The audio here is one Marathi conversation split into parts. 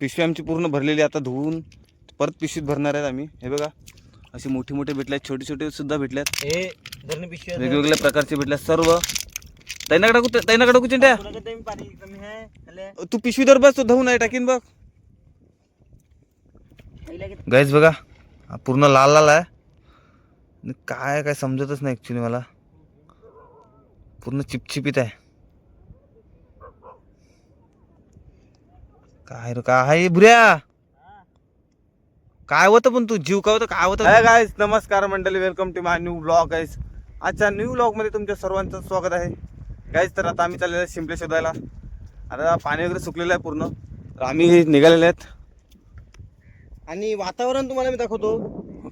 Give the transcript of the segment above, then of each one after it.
पिशवी आमची पूर्ण भरलेली. आता धुवून परत पिशवीत भरणार आहेत आम्ही हे बघा असे मोठे मोठे भेटले आहेत छोटे छोटे सुद्धा भेटले आहेत हे धरणे पिशवी आहे. वेगवेगळ्या प्रकारचे भेटले आहेत सर्व तैनाकडे तैनाकडे हले. तू पिशवी दर बस तो धुवून आहे टाकीन बघ गाईज बघा पूर्ण लाल लाल आहे काय काय समजतच नाही ॲक्च्युली मला पूर्ण चिपचिपीत आहे काय रे काय बुऱ्या काय होतं पण तू? जीव काय होतं? काय होतं? गायज नमस्कार मंडळी welcome to my new blog guys आजच्या न्यू ब्लॉगमध्ये तुमच्या सर्वांचं स्वागत आहे. गाईज तर आता आम्ही चाललेलो आहे शिंपले शोधायला. आता पाणी वगैरे सुकलेलं आहे पूर्ण. तर आम्ही निघालेले आहेत. आणि वातावरण तुम्हाला मी दाखवतो.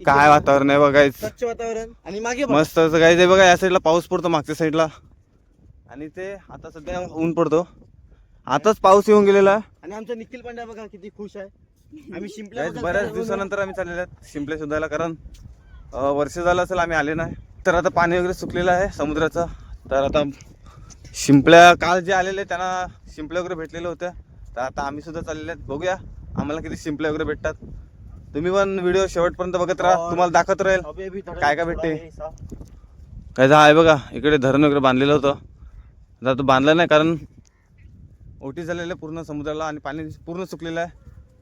काय वातावरण आहे बघा गाईज स्वच्छ वातावरण. आणि मागे बघ. मस्त काय ते बघा या साईडला पाऊस पडतो मागच्या साईडला आणि ते आता सध्या ऊन पडतो. आताच पाऊस येऊन गेलेला. आणि आमचा निखिल पांड्या बघा किती खुश आहे. आम्ही शिंपल्या Guys, बऱ्याच दिवसानंतर आम्ही चाललेलो आहेत शिंपले शोधायला कारण अं, वर्ष झालं असेल आम्ही आले नाही. तर आता पाणी वगैरे सुकलेलं आहे समुद्राचं. तर आता शिंपल्या काल जे आलेले त्यांना शिंपल्या वगैरे भेटलेल्या होत्या. तर आता आम्ही सुद्धा चाललेले आहेत. बघूया आम्हाला किती शिंपल्या वगैरे भेटतात. तुम्ही पण व्हिडिओ शेवटपर्यंत बघत राहा. तुम्हाला दाखवत राहील अबे अभी धरण काय काय थोडा भेटते? आहे. काय झालं आहे बघा इकडे धरण वगैरे बांधलेलं होतं. आता तो बांधलं नाही कारण ओटी झालेलं आहे पूर्ण समुद्राला आणि पाणी पूर्ण सुकलेलं आहे.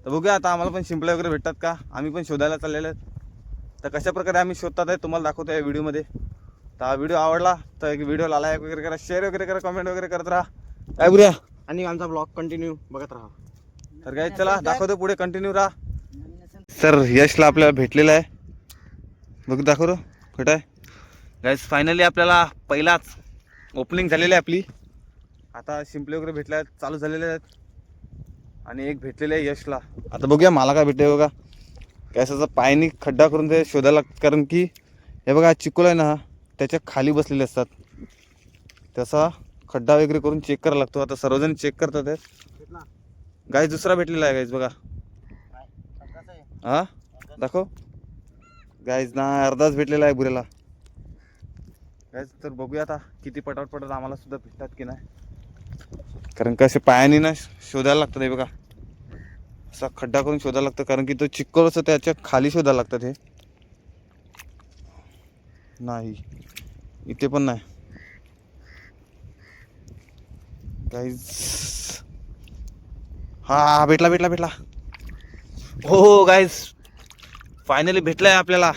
तर बघूया आता आम्हाला पण शिंपल्या वगैरे भेटतात का? आम्ही पण शोधायला चाललेले आहेत तर कशा प्रकारे आम्ही शोधतात आहे तुम्हाला दाखवतो या व्हिडिओमध्ये. तर हा व्हिडिओ आवडला तर एक व्हिडिओला लाईक वगैरे करा शेअर वगैरे करा कमेंट वगैरे करत राहा. काय बुऱ्या आणि आमचा ब्लॉग कंटिन्यू बघत राहा. तर काय चला दाखवतो पुढे कंटिन्यू राहा. सर यशला आपल्याला भेटलेलं आहे. बघ दाखव कुठं आहे? गाईज फायनली आपल्याला पहिलाच ओपनिंग झालेली आहे आपली. आता शिंपले वगैरे भेटले चालू झालेले आहेत. आणि एक भेटलेले आहे यशला. आता बघूया मला काय भेटते बघा. गॅसाचा पायनी खड्डा करून ते शोधायला कारण की हे बघा चिकूल चिकोल आहे ना हा, त्याच्याखाली बसलेले असतात. त्याचा खड्डा वगैरे करून चेक करायला लागतो. आता सर्वजण चेक करतात आहेत. गाईज दुसरा भेटलेला आहे गाईज बघा. हा? दाखव. गाईज ना अर्धाच भेटलेला आहे बुरेला. गाईज तर बघूया आता किती पटापट पटत आम्हाला सुद्धा भेटतात की नाही. कारण कसे पायाने ना शोधायला लागतात हे बघा. असा खड्डा करून शोधायला लागतं कारण की तो चिक्कोल असं त्याच्याखाली शोधायला लागतात हे. नाही. इथे पण नाही. गाईज हा भेटला भेटला भेटला. हो, हो गाईज फायनली भेटलाय आपल्याला.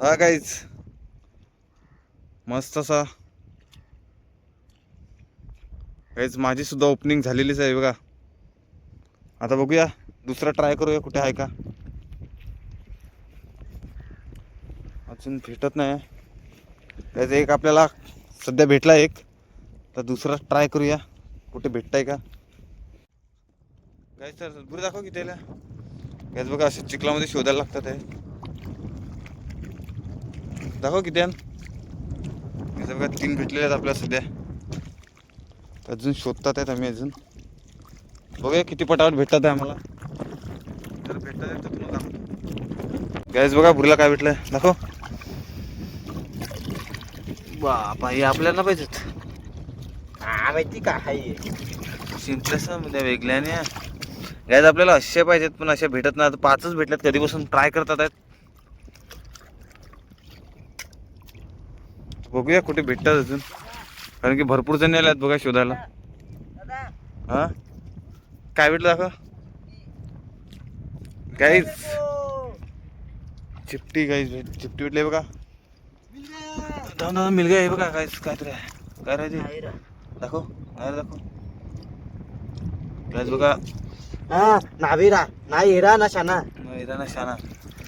हा गाईज मस्त असा हेच माझीसुद्धा ओपनिंग झालेलीच आहे बघा. आता बघूया दुसरा ट्राय करूया कुठे आहे का? अजून भेटत नाही. गाईज एक आपल्याला सध्या भेटला एक. तर दुसरा ट्राय करूया कुठे भेटताय का? काय सर बरं दाखव की त्याला. गॅस बघा असे चिखलामध्ये शोधायला लागतात हे. दाखव किती गॅस बघा तीन भेटलेले आहेत आपल्याला सध्या. अजून शोधतात आहेत आम्ही अजून. बघूया किती पटापट भेटतात आहे आम्हाला. तर भेटतात आहेत तर तुम्हाला दाखव गॅस बघा बुरीला काय भेटलंय. दाखव. बापा हे आपल्याला पाहिजेत. हा माहिती का? हाय. सिम्पलेस म्हणजे वेगळ्याने गॅस आपल्याला असे पाहिजेत पण अशा भेटत नाही आता पाचच भेटल्यात कधीपासून ट्राय करतात आहेत. बघूया कुठे भेटतात अजून. कारण की भरपूर जण आले आहेत बघा शोधायला. हा? काय भेटलं दाखव. गाईज चिपटी गाईज चिपटी भेटली बघा. थांब थांब मिल गया हे बघा गाईज काय तरी आहे. काय राहते दाखव काय दाखव. गाईज बघा. हा नाविरा ना हिरा ना शाना. मैदा ना शाना.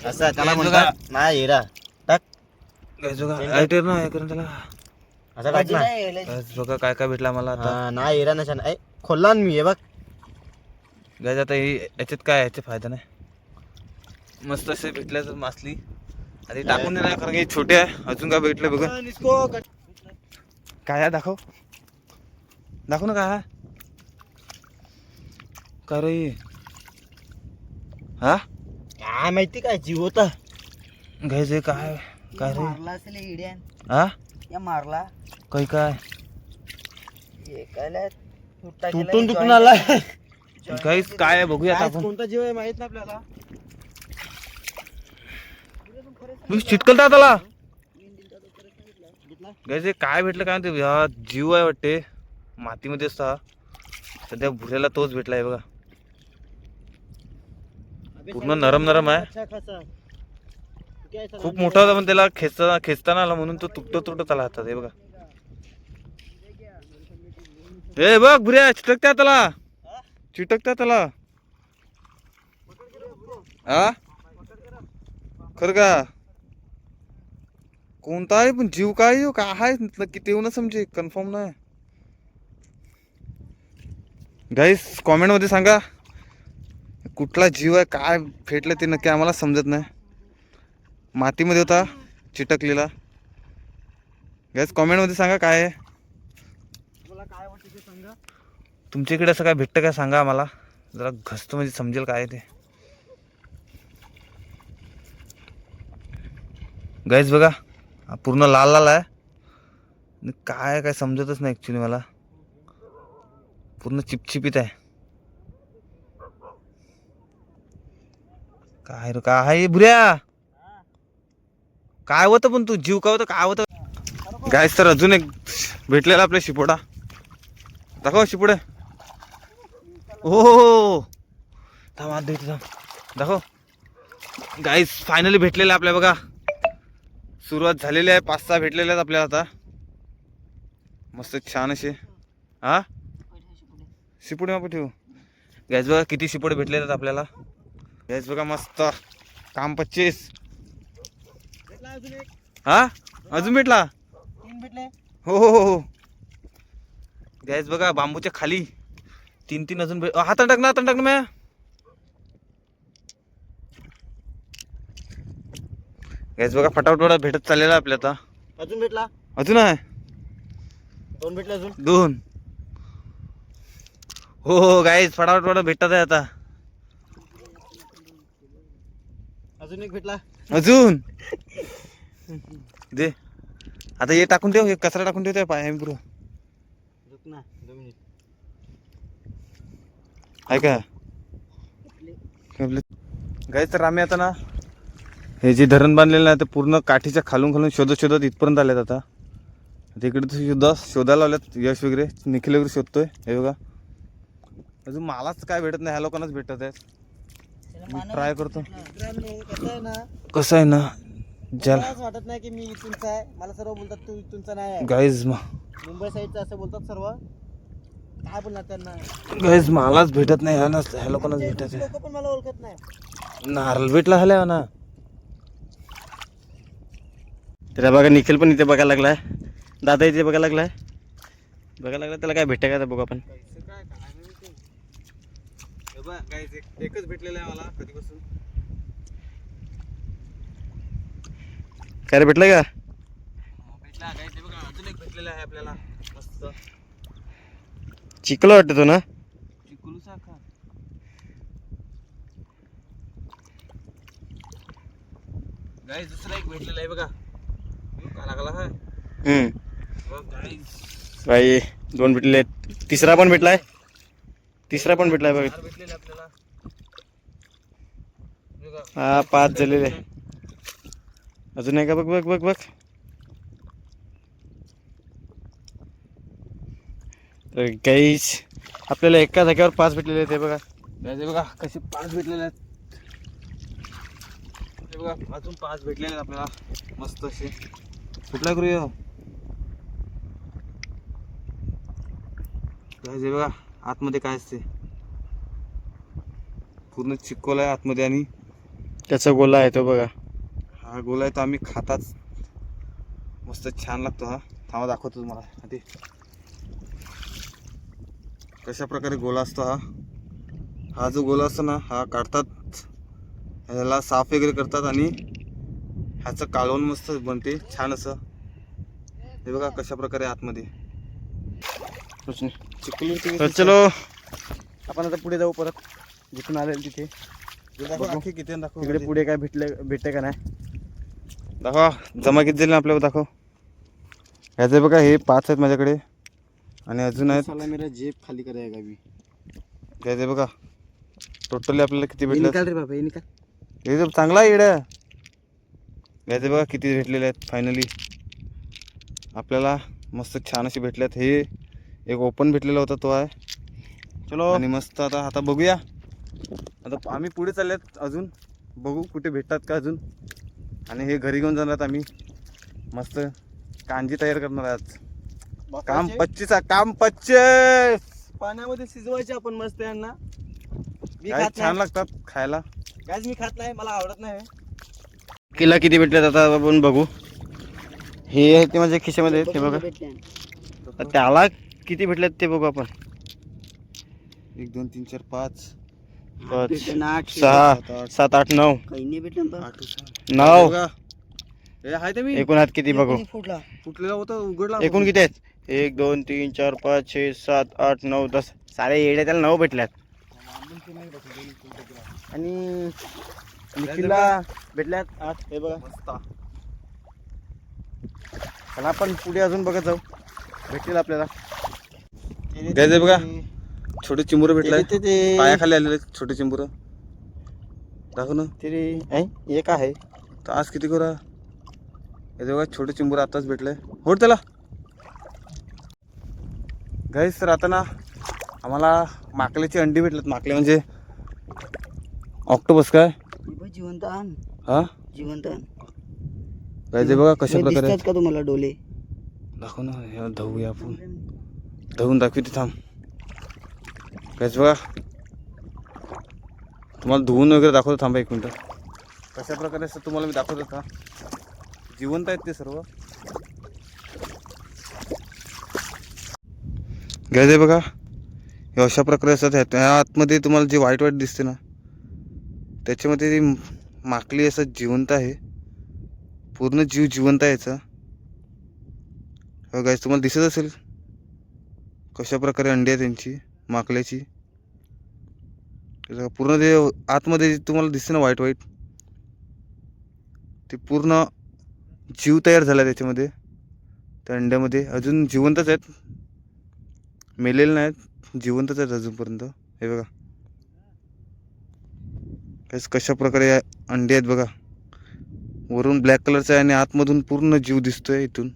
असं त्याला म्हणतात ना हिरा टाक. गाईज बघा लाईटर ना हे करून त्याला असं टाक ना. बघा काय काय भेटला मला आता? हा, ना हिरा ना शाना ए खोलला ना मी हे बघ. गाईज आता ही याच्यात काय याचे फायदा नाही. मस्त असे भेटल्या तर मासली. आणि टाकून देणार कारण की छोटे आहे. अजून काय भेटले बघा. काय आहे दाखव. दाखव ना काय आहे काय रे? हा? काय माहिती काय जीव होता. घ्यायचे काय काय रे? मारला असेल हे इड्यान. हा? या मारला. काही काय? तुटून तुटून. आलाय. गाईस काय आहे बघूया आता आपण. कोणता जीव आहे माहीत नाही आपल्याला. तुम्ही चिटकलता त्याला. हे काय भेटलं काय ते हा जीव आहे वाटते. मातीमध्ये असता. सध्या भुऱ्याला तोच भेटलाय बघा. पूर्ण नरम नरम आहे. खूप मोठा होता पण त्याला खेचता खेचताना आला म्हणून तो तुटतो तुटत आला हातात हे बघा. ए बघ बुऱ्या चिटकत्या त्याला चिटकत्या त्याला हा खर का? कोणता आहे पण जीव काय आहे? काय आहे? नक्की ते येऊ ना समजे कन्फर्म नाही. गाईस कॉमेंटमध्ये सांगा. कुठला जीव आहे काय भेटलं ते नक्की आम्हाला समजत नाही. मातीमध्ये होता चिटकलेला. गॅस कॉमेंटमध्ये सांगा काय आहे तुला काय वाटतं ते सांगा तुमच्या इकडे असं काय भेटतं काय सांगा आम्हाला. जरा घसतं म्हणजे समजेल काय ते. गॅस बघा पूर्ण लाल लाल आहे. आणि काय काय समजतच नाही ॲक्च्युली मला. पूर्ण चिपचिपीत आहे. काय रे काय आहे बुऱ्या काय होतं पण तू? जीव का होतं? काय होतं? गायस तर अजून एक भेटलेला आपल्या शिपोडा दाखव शिपोडे हो हो, हो थांब हात धुतो थांब दाखव. गाईस फायनली भेटलेलं आपल्या बघा. सुरुवात झालेली आहे. पाच सहा भेटलेले आहेत आपल्याला आता. मस्त छान असे. हा? शिपुडे आपण ठेवू. गॅस बघा किती शिपोडे भेटलेले आहेत आपल्याला. गॅस बघा मस्त. काम पच्चीस. भेटला हा? अजून भेटला? भेटले. हो हो हो हो. गॅस बघा बांबूच्या खाली. तीन तीन अजून हातात टाक ना हातात टाक ना म्या. गॅस बघा फटाफट भेटत चाललेला आपल्या आता. अजून भेटला? अजून आहे. दोन भेटले अजून? दोन. हो हो गाईज फटाफट वडा भेटत आहे आता. अजून एक भेटला? अजून? दे. आता हे टाकून ठेव हे कचरा टाकून ठेवतोय पाय झोप ना. दोन मिनिट आहे का? गाईज तर आम्ही आता ना हे जे धरण बांधलेलं आहे ते पूर्ण काठीच्या खालून खालून शोधत शोधत इथपर्यंत आलेत आता. तर सुद्धा शोधायला लावल्यात यश वगैरे निखिल वगैरे शोधतोय. हे बघा. अजून मलाच काय भेटत नाही ह्या लोकांनाच भेटत आहेत. ट्राय करतो. कसं आहे ना कसं आहे ना ज्याला वाटत नाही की मी इथूनचा आहे. मला सर्व बोलतात तू इथूनचा नाही आहे. गाईज मुंबई साईडचं असं बोलतात सर्व. काय बोलणार त्यांना? गाईज मलाच भेटत नाही ह्या ना ह्या लोकांनाच भेटत आहे लोक पण मला ओळखत नाही. नारळ भेटला झाल्या ना त्याला बघा निखिल पण इथे बघायला लागलाय. दादा इथे बघायला लागलाय. बघायला लागला त्याला काय भेटतं का ते बघू आपण? एकच भेटलेलं आहे मला कधीपासून. काय रे भेटलं का? भेटला काय ते बघा अजून एक भेटलेलं आहे आपल्याला. मस्त. चिकलं वाटतं तो ना चिकुलू साखा गाईज दुसरा एक भेटलेला आहे बघा. काय लागला हा. हम्म. गाईज बाई दोन भेटले तिसरा पण भेटलाय. तिसरा पण भेटलाय बघ. चार भेटलेले आपल्याला. बघा. हा पाच झालेले. अजून आहे का? बघ बघ बघ बघ. तर गाईस आपल्याला एका जागेवर पाच भेटलेले आहेत हे बघा. हे बघा कसे पाच भेटलेले आहेत. हे बघा अजून पाच भेटलेले आहेत आपल्याला. मस्त असे. कुठला करूया हे बघा आतमध्ये काय असते? पूर्ण चिक्कोला आहे आतमध्ये आणि त्याचा गोला आहे तो बघा. हा गोला आहे तो आम्ही खाताच. मस्त छान लागतो हा. थांबा दाखवतो तुम्हाला. आधी कशा प्रकारे गोला असतो हा? हा जो गोला असतो ना हा काढतात. ह्याला साफ वगैरे करतात आणि ह्याचं कालवण मस्त बनते छान असं. हे बघा कशा प्रकारे आतमध्ये तर चलो. आपण आता पुढे जाऊ परत जिथून आलेलं तिथे. किती दाखव इकडे पुढे काय भेटले भेटते का नाही? दाखवा. जमा किती झाले आपल्याला? दाखव. ह्याचे बघा हे पाच आहेत माझ्याकडे. आणि अजून आहेत. साला मेरा जेब खाली करायगा अभी. घ्यायचे बघा. टोटली आपल्याला किती हे भेटले? निकाल रे बाबा हे निकाल. हे तर चांगला आहे इडं घ्यायचे बघा किती भेटलेले आहेत फायनली आपल्याला मस्त छान असे भेटलेत हे एक ओपन भेटलेला होता तो आहे. चलो. आणि मस्त आता आता बघूया. आता आम्ही पुढे चाललेत अजून. बघू कुठे भेटतात का अजून. आणि हे घरी घेऊन जाणार आम्ही. मस्त कांजी तयार करणार आहे आज. काम पच्चीस काम पच्चीस. पाण्यामध्ये शिजवायचे आपण मस्त यांना. मी काय खात छान लागतात खायला. काय मी खात नाही मला आवडत नाही. किल्ला किती भेटलेत आता आपण बघू. हे आहे ते माझ्या खिशामध्ये आहेत, ते बघा. त्याला किती भेटलेत ते बघू आपण. एक दोन तीन चार पाच. पाच, सात, सहा आठ. सात आठ नऊ. आठ नऊ. बघा. हे आहे ते मी. एकूण हात किती बघू. फुटलेला होता उघडला एकूण किती आहेत? एक दोन तीन चार पाच छे सात आठ नऊ दस. सारे येड्या त्याला नऊ भेटल्यात. आणि निखिलला भेटल्यात आठ. हे बघा. मस्त चला आपण पुढे अजून बघत जाऊ. भेटतील आपल्याला. घ्यायचे बघा. छोटे चिंबुरं भेटलाय. पायाखाली आलेले छोटे चिंबुरं. दाखव ना. ते रे ऐ, एक आहे. तर आज किती करा हे बघा छोटे चिंबुरं आताच भेटलंय होड त्याला. गाईस तर आता ना आम्हाला माकल्याची अंडी भेटलेत. माकले म्हणजे ऑक्टोबस काय? जिवंत आण. हा? जिवंत आण. गायचे बघा कशा प्रकारे का तुम्हाला डोले दाखव ना हे धवूया आपण. धवून दाखवते थांब. कायच बघा. तुम्हाला धुवून वगैरे दाखवतो थांबा एक मिनटं. कशा प्रकारे असं तुम्हाला मी दाखवतो का? जिवंत आहेत ते सर्व. घ्यायचे बघा. हे अशा प्रकारे असतात. ह्या- ह्या आतमध्ये तुम्हाला जे वाईट वाईट दिसते ना त्याच्यामध्ये ती माकली असं जिवंत आहे. पूर्ण जीव जिवंत आहे याचा. हो, गाईस तुम्हाला दिसत असेल कशा प्रकारे अंडी आहे त्यांची माकल्याची. पूर्ण ते आतमध्ये जे तुम्हाला दिसते ना वाईट वाईट ते पूर्ण जीव तयार झाला त्याच्यामध्ये. त्या अंड्यामध्ये अजून जिवंतच आहेत. मेलेले नाहीत. जिवंतच आहेत अजूनपर्यंत. हे बघा. काहीच कशा प्रकारे अंडे आहेत बघा. वरून ब्लॅक कलरचा आहे आणि आतमधून पूर्ण जीव दिसतोय इथून.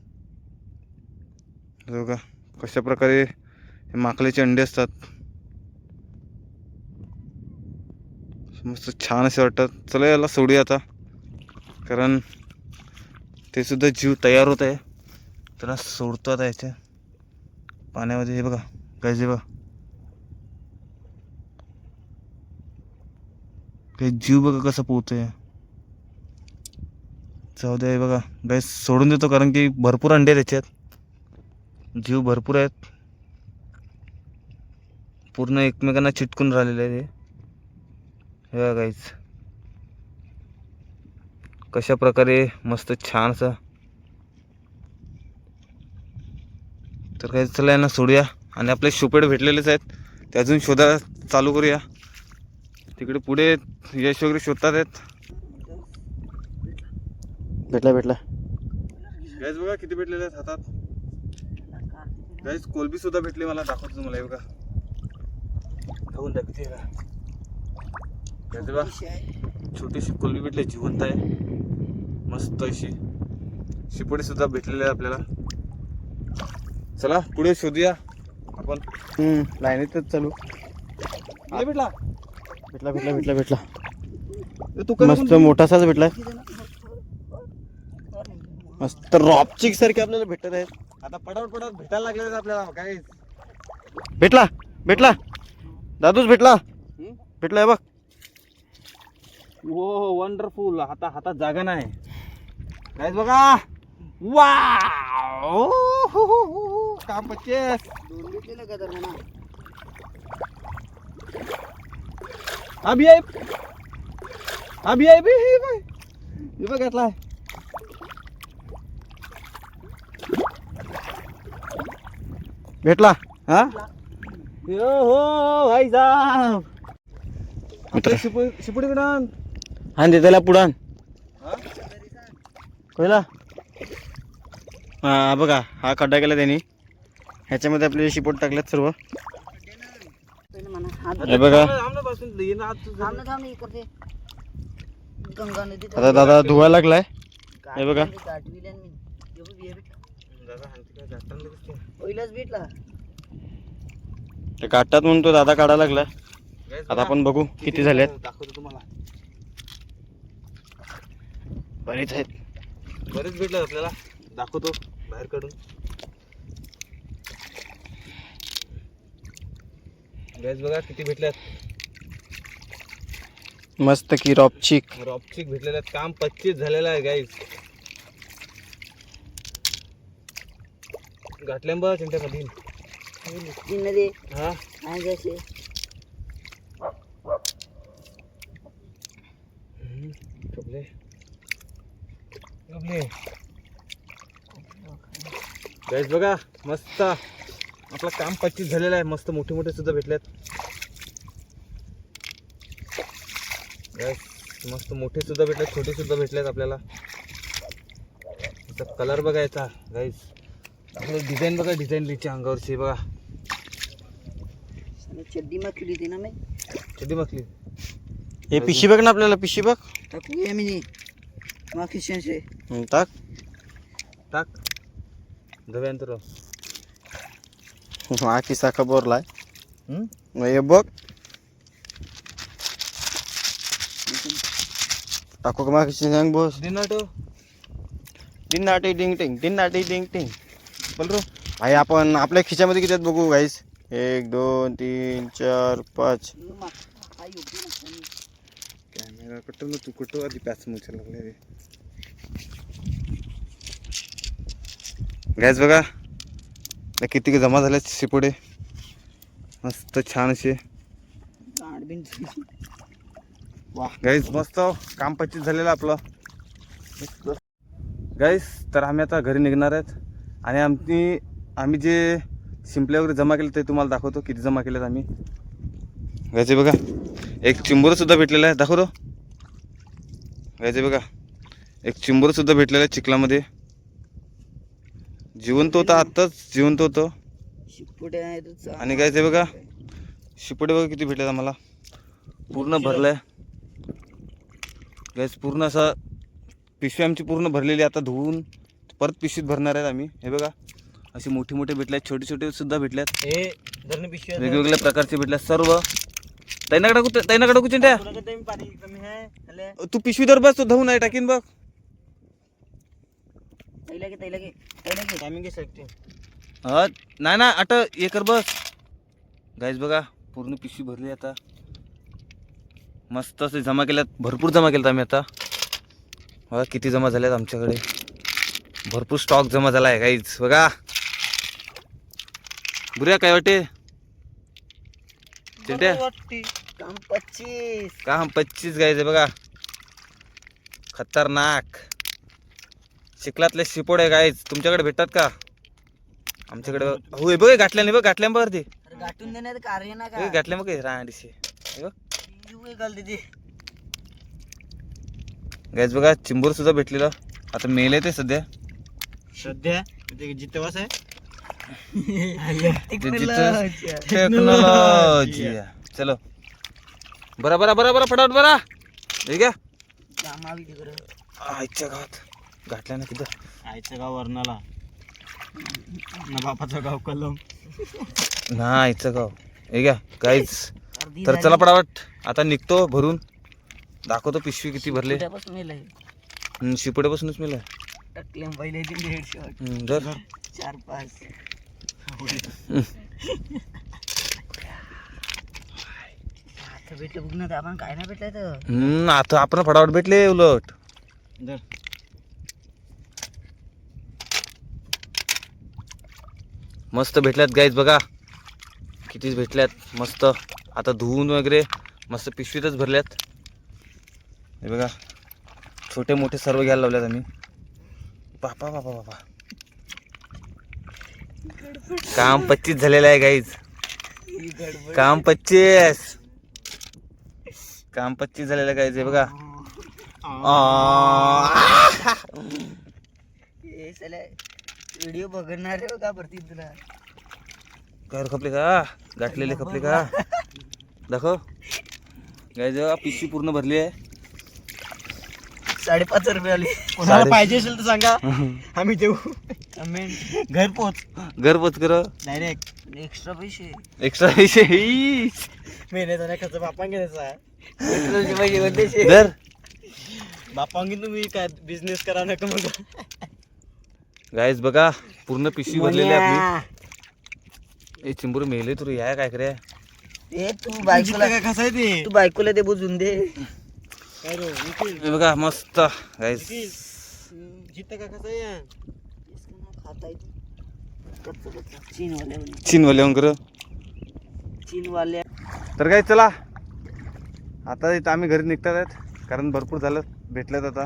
बघा. कशा प्रकारे हे माकल्याचे अंडे असतात. मस्त छान असे वाटतात. चला याला सोडूया आता. कारण ते सुद्धा जीव तयार होत आहे. त्याला सोडतो आता याच्या पाण्यामध्ये हे बघा. काय काही जीव बघा कसा पोहतोय. जाऊ द्या बघा. गाईस सोडून देतो कारण की भरपूर अंडे आहेत त्याच्यात जीव भरपूर आहेत. पूर्ण एकमेकांना चिटकून राहिलेले आहे ते हे बघा गाईस कशा प्रकारे मस्त छान असं तर काही चला यांना सोडूया. आणि आपले शोपेड भेटलेलेच आहेत. ते अजून शोधा चालू करूया. तिकडे पुढे यश वगैरे शोधतात आहेत. भेटला भेटला. गॅस बघा किती भेटलेले आहेत हातात. गॅस कोलबी सुद्धा भेटली मला. दाखवतो तुम्हाला हे बघा. खाऊन दाखवते हे बघा. छोटीशी कोलबी भेटली जिवंत आहे. मस्त अशी. शिपडी सुद्धा भेटलेली आहे आपल्याला. चला पुढे शोधूया. आपण. हम्म लाईनीतच चालू. भेटला. भेटला भेटला भेटला भेटला. तू कधी मस्त मोठासाच भेटलाय. मस्त रॉपचिक सारखे आपल्याला भेटत आहेत. आता पटापट पटापट भेटायला लागले आपल्याला काय भेटला भेटला. दादूच भेटला. भेटलाय बघ. हो वंडरफुल हाता हातात जागा नाही. काय बघा. तर म्हणा अभि आहे अभि आहे बे हे बघ हे बघ घातलाय भेटला हा यो हो भाई साहब शिपडी शिपडीकडं हा त्याला पुढान हा? हां हा बघा हा खड्डा केला त्यांनी. ह्याच्यामध्ये आपले शिपोट टाकल्यात सर्व. हे बघा. आता दादा धुवायला लागलाय. हे बघा. भेटला. ते काढतात म्हणून तो दादा काढायला लागला. आता आपण बघू किती झाले दाखवतो तुम्हाला बरेच आहेत. बरेच भेटलं आपल्याला. दाखवतो. बाहेर काढून. गॅस बघा किती भेटल्यात. मस्त की रॉपचिक रॉपचिक भेटलेले आहेत काम पच्चीस झालेलं आहे गाईज घातल्या बघ चिंट्या मधील तीन नदी हा जसे गाईज बघा मस्त. आपलं काम पच्चीस झालेलं आहे. मस्त मोठे मोठे सुद्धा भेटल्यात गाईज मस्त मोठे सुद्धा भेटलेत छोटे सुद्धा भेटलेत आपल्याला. याचा कलर बघायचा. गाईज आपलं डिझाईन बघा डिझाईन लिहिच्या अंगावरची. बघा. चड्डी माखली होती ना मी कधी बसली हे पिशी बघ ना आपल्याला पिशी बघ. टाकू ये मी हं, टाक. टाक. हा किस्सा खबरलाय मग हे बघ. टाकू का मग सांग बोस? दिनाटो. डिन नाटी डिंग टिंग डिन नाटी डिंग टिंग. बोल रो भाई आपण आपल्या खिच्यामध्ये किती आहेत बघू गाईस एक दोन तीन चार पाच. कॅमेरा कुठं ना तू कुठं आधी पॅच मुचायला लागले गॅस बघा. किती जमा झाल्या शिपुडे मस्त छान असे. वा मस्त हो. काम पच्चीस झालेलं आपलं. गाईस तर आम्ही आता घरी निघणार आहेत. आणि आमची आम्ही जे शिंपले वगैरे जमा केले ते तुम्हाला दाखवतो. किती जमा केलेत आम्ही. गायचे बघा. एक चिंबोरसुद्धा भेटलेला आहे. दाखवतो. गायचे बघा. एक चिंबोरसुद्धा भेटलेला आहे चिखलामध्ये. जिवंत होतं आत्ताच जिवंत होतं. शिपुटे आहेत आणि गायचे बघा शिपडे बघा किती भेटले आम्हाला. पूर्ण भरलंय. गॅस पूर्ण असं पिशवी आमची पूर्ण भरलेली. आता धुवून. परत पिशवीत भरणार आहेत आम्ही. हे बघा असे मोठे मोठे भेटले आहेत छोटे छोटे सुद्धा भेटल्यात हे धरण पिशवी वेगवेगळ्या प्रकारचे भेटल्यात सर्व. तैनाकडे कुठे तैनाकडे कुठे तू पिशवी दर बस तू धुवून आहे टाकीन बघ. टायमिंग हा नाही ना अट हे कर बस. गाईज बघा पूर्ण पिशवी भरली आता. मस्त असे जमा केल्यात भरपूर जमा केल्यात आम्ही आता. बघा किती जमा झाल्यात आमच्याकडे. भरपूर स्टॉक जमा झाला आहे गाईज बघा. बुऱ्या काय वाटे काम पच्चीस. का हम पच्चीस गायचे बघा. खतरनाक. चिखलातले शिपोडे गाईज तुमच्याकडे भेटतात का? आमच्याकडे होय बघ गाठल्या नाही बघ गाठल्या बघ ते गाठून देण्यात कार्य ना हे का गाठल्या गाईज बघा चिंबूर सुद्धा भेटलेलं. आता मेले ते सध्या. सध्या? जितेवास आहे? टेक्नॉलॉजी चलो. बरा बरा बरा बरा फटाफट बरा. ठीक आहे? आईच्या गावात गाठल्या ना तिथं. आईचं गाव वर्णाला. ना बापाचं गाव कलम. ना आईचं गाव. हे घ्या काहीच तर चला पडावट आता निघतो भरून. दाखवतो पिशवी किती भरले. शिपड्यापासूनच टकले पहिले हम्म, जर चार पाच. आता भेटलं बघ ना आपण काय नाही भेटलं तर आता आपण फटाफट भेटले उलट. जर मस्त भेटल्यात गाईज बघा. कितीच भेटल्यात मस्त. आता धुवून वगैरे मस्त पिशवीतच भरल्यात. हे बघा छोटे मोठे सर्व घ्यायला लावल्यात आम्ही. बापा बापा बापा. काम पच्चीस झालेलं आहे गाईज काम पच्चीस. काम पच्चीस झालेलं आहे गाईज हे बघा. आ. व्हिडिओ बघणार आहे का भरती तुला घर खपले का? गाठलेले खपले का? दाखव. गाय जेव्हा पिशवी पूर्ण भरली आहे. साडेपाच रुपये आले. कोणाला साडे- पाहिजे असेल तर सांगा. आम्ही देऊ. घर पोच घर पोच कर. डायरेक्ट एक्स्ट्रा पैसे. एक्स्ट्रा पैसे. ईश. महिन्याचा खर्च बापांग घ्यायचा. पेट्रोलचे पैसे कोणते? धर. बापांगी तुम्ही काय बिझनेस करा नका मग. गायच बघा पूर्ण पिशवी भरलेली आहे आपली. ए चिंबूर मेले तुला या काय करे? ए तू बायकोला काय कसं ते? तू बायकोला ते बुजून दे. काय रो निखिल. हे बघा मस्त गायस जित का कसं आहे चीन वाले चीन वाले कर? चीन वाले तर काय चला. आता इथं आम्ही घरी निघतात कारण भरपूर झालं भेटल्यात आता.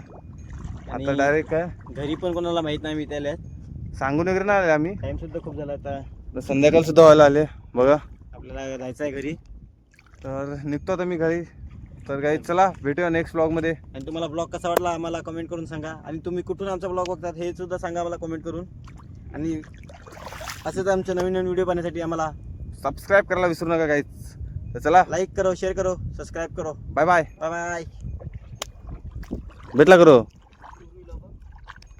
आता आणि- डायरेक्ट काय? घरी पण कोणाला माहीत नाही मी त्याला सांगून वगैरे नाही आले आम्ही. टाइम सुद्धा खूप झाला आता. संध्याकाळ सुद्धा व्हायला आले बघा. आपल्याला जायचं आहे घरी. तर निघतो आता मी घरी. तर काही चला भेटूया नेक्स्टमध्ये. आणि तुम्हाला ब्लॉग कसा वाटला आम्हाला कमेंट करून सांगा. आणि तुम्ही कुठून आमचा ब्लॉग बघतात हे सुद्धा सांगा आम्हाला कमेंट करून. आणि असंच आमचे नवीन नवीन व्हिडिओ पाहण्यासाठी आम्हाला सबस्क्राईब करायला विसरू नका काहीच तर चला. लाईक करो शेअर करो सबस्क्राईब करो. बाय बाय बाय बाय भेटला करो.